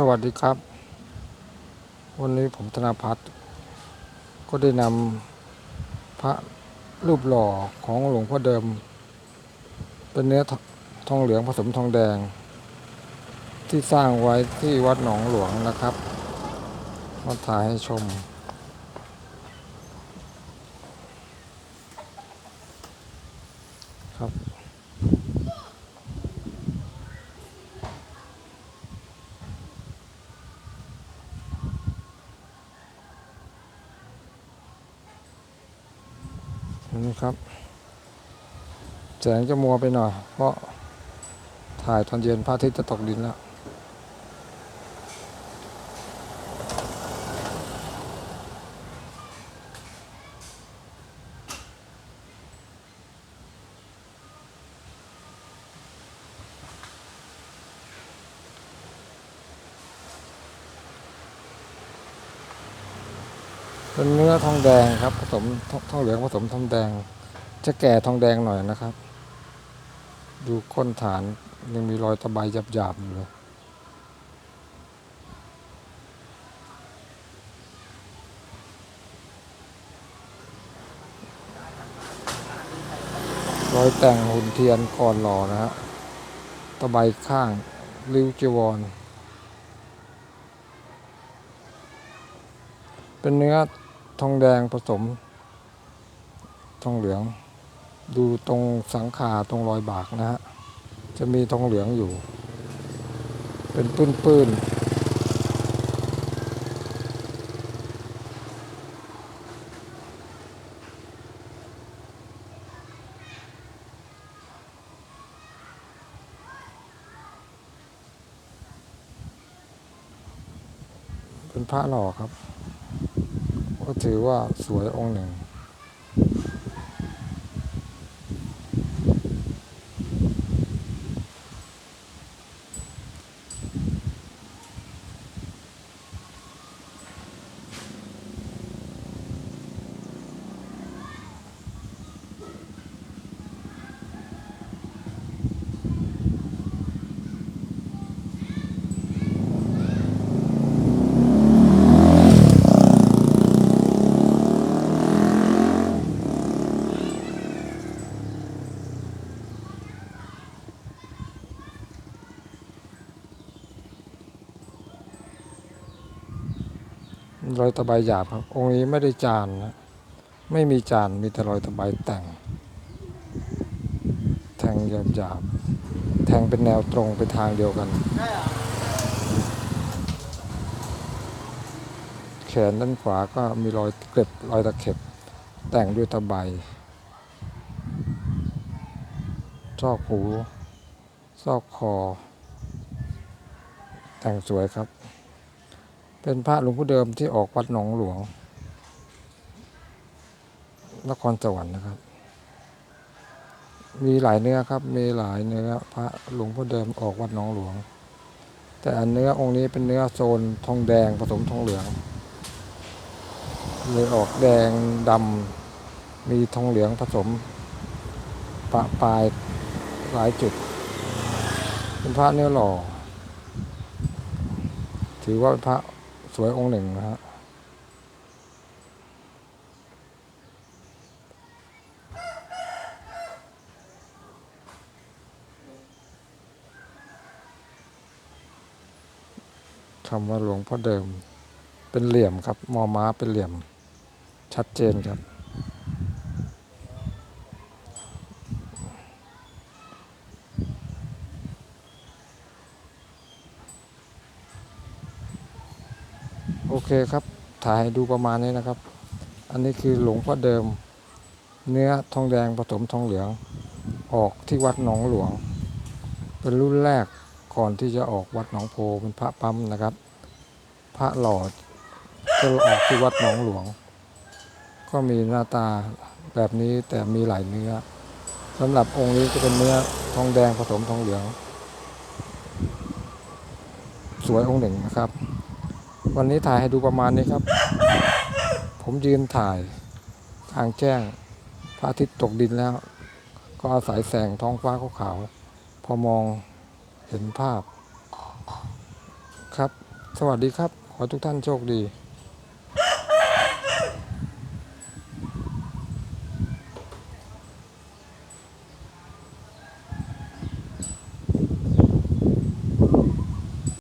สวัสดีครับ วันนี้ผมธนาพัฒน์ก็ได้นำพระรูปหล่อของหลวงพ่อเดิม เป็นเนื้อทองเหลืองผสมทองแดง ที่สร้างไว้ที่วัดหนองหลวงนะครับ มาถ่ายให้ชม ครับ นี่ครับ แสงจะมัวไปหน่อย เพราะถ่ายตอนเย็นพระอาทิตย์จะตกดินแล้ว เป็นเนื้อทองแดงครับ ผสมททองเหลืองผสมทองแดง จะแก่ทองแดงหน่อยนะครับ ดูก้นฐานยังมีรอยตะไบหยาบๆอยู่เลยรอยแต่งหุ่นเทียนก่อนหล่อนะฮะตะไบข้างริ้วจีวร เป็นเนื้อ ทองแดงผสม ทองเหลือง ดูตรงสังขาตรงรอยบากนะฮะ จะมีทองเหลืองอยู่ เป็นปื้นๆเป็นพระหล่อครับ ก็ถือว่าสวยองค์หนึ่ง รอยตะไบหยาบครับ องค์นี้ไม่ได้จานนะไม่มีจานมีแต่รอยตะไบแต่ง แทงหยาบหยาบๆแทงเป็นแนวตรงไปทางเดียวกัน แขนด้านขวาก็มีรอยเกล็บรอยตะเข็บ แต่งด้วยตะไบซอกหูซอกคอ แต่งสวยครับ เป็นพระหลวงพ่อเดิมที่ออกวัดหนองหลวง นครสวรรค์นะครับ มีหลายเนื้อครับ มีหลายเนื้อพระหลวงพ่อเดิมออกวัดหนองหลวง แต่อันเนื้อองค์นี้เป็นเนื้อโซนทองแดงผสมทองเหลือง เลยออกแดงดำมีทองเหลืองผสมปะปลายหลายจุด เป็นพระเนื้อหล่อถือว่าเป็นพระ สวยองค์หนึ่งนะฮะคำว่าหลวงพ่อเดิม เป็นเหลี่ยมครับ มอม้าเป็นเหลี่ยม ชัดเจนครับ เคครับ ถ่ายให้ดูประมาณนี้นะครับ อันนี้คือหลวงพ่อเดิม เนื้อทองแดงผสมทองเหลือง ออกที่วัดหนองหลวง เป็นรุ่นแรกก่อนที่จะออกวัดหนองโพเป็นพระปั๊มนะครับ พระหล่อจะออกที่วัดหนองหลวง ก็มีหน้าตาแบบนี้แต่มีหลายเนื้อสำหรับองค์นี้จะเป็นเนื้อทองแดงผสมทองเหลือง สวยองค์หนึ่งนะครับ วันนี้ถ่ายให้ดูประมาณนี้ครับ ผมยืนถ่ายทางแจ้งพระอาทิตย์ตกดินแล้ว ก็อาศัยแสงท้องฟ้าขาวๆพอมองเห็นภาพครับ สวัสดีครับ ขอให้ทุกท่านโชคดี